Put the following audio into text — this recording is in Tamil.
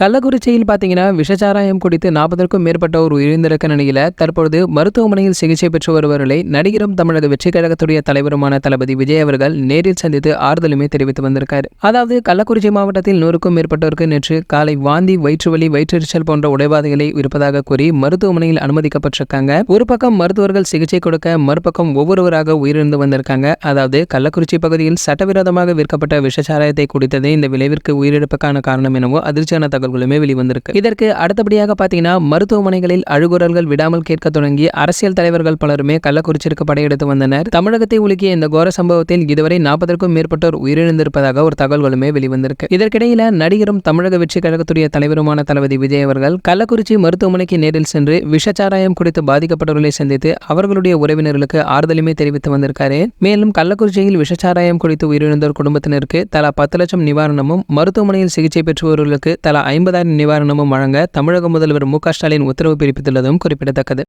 கள்ளக்குறிச்சியில் பார்த்தீங்கன்னா விஷச்சாராயம் குடித்து நாற்பதற்கும் மேற்பட்டோர் உயிரிழந்திருக்க நிலையில தற்பொழுது மருத்துவமனையில் சிகிச்சை பெற்று வருபவர்களை நடிகரும் தமிழக வெற்றி கழகத்துடைய தலைவருமான தளபதி விஜய் அவர்கள் நேரில் சந்தித்து ஆறுதலுமே தெரிவித்து வந்திருக்கார். அதாவது கள்ளக்குறிச்சி மாவட்டத்தில் நூறுக்கும் மேற்பட்டோருக்கு நேற்று காலை வாந்தி வயிற்றுவலி வயிற்றெரிச்சல் போன்ற உடைபாதைகளை இருப்பதாக கூறி மருத்துவமனையில் அனுமதிக்கப்பட்டிருக்காங்க. ஒரு பக்கம் மருத்துவர்கள் சிகிச்சை கொடுக்க மறுபக்கம் ஒவ்வொருவராக உயிரிழந்து வந்திருக்காங்க. அதாவது கள்ளக்குறிச்சி பகுதியில் சட்டவிரோதமாக விற்கப்பட்ட விஷச்சாராயத்தை குடித்ததே இந்த விளைவிற்கு உயிரிழப்புக்கான காரணம் எனவோ அதிர்ச்சியான தகவல்களுமே வெளிவந்திருக்கு. இதற்கு அடுத்தபடியாக பார்த்தீங்கன்னா மருத்துவமனைகளில் அழுகுரல்கள் விடாமல் கேட்க தொடங்கி அரசியல் தலைவர்கள் பலருமே கள்ளக்குறிச்சிற்கு படையெடுத்து வந்தனர். தமிழகத்தை உலுக்கிய இந்த கோர சம்பவத்தில் இதுவரை நாற்பதற்கும் மேற்பட்டோர் உயிரிழந்திருப்பதாக ஒரு தகவல்களுமே வெளிவந்திருக்கு. இதற்கிடையில நடிகரும் தமிழக வெற்றி கழகத்துடைய தலைவருமான தளபதி விஜய் அவர்கள் கள்ளக்குறிச்சி மருத்துவமனைக்கு நேரில் சென்று விஷச்சாராயம் குறித்து பாதிக்கப்பட்டவர்களை சந்தித்து அவர்களுடைய உறவினர்களுக்கு ஆறுதலுமே தெரிவித்து வந்திருக்காரு. மேலும் கள்ளக்குறிச்சியில் விஷச்சாராயம் குறித்து உயிரிழந்தோர் குடும்பத்தினருக்கு தலா பத்து லட்சம் நிவாரணமும் மருத்துவமனையில் சிகிச்சை பெற்றுவர்களுக்கு தலா ஐம்பதாயிரம் நிவாரணமும் வழங்க தமிழக முதல்வர் மு க ஸ்டாலின் உத்தரவு பிறப்பித்துள்ளதும் குறிப்பிடத்தக்கது.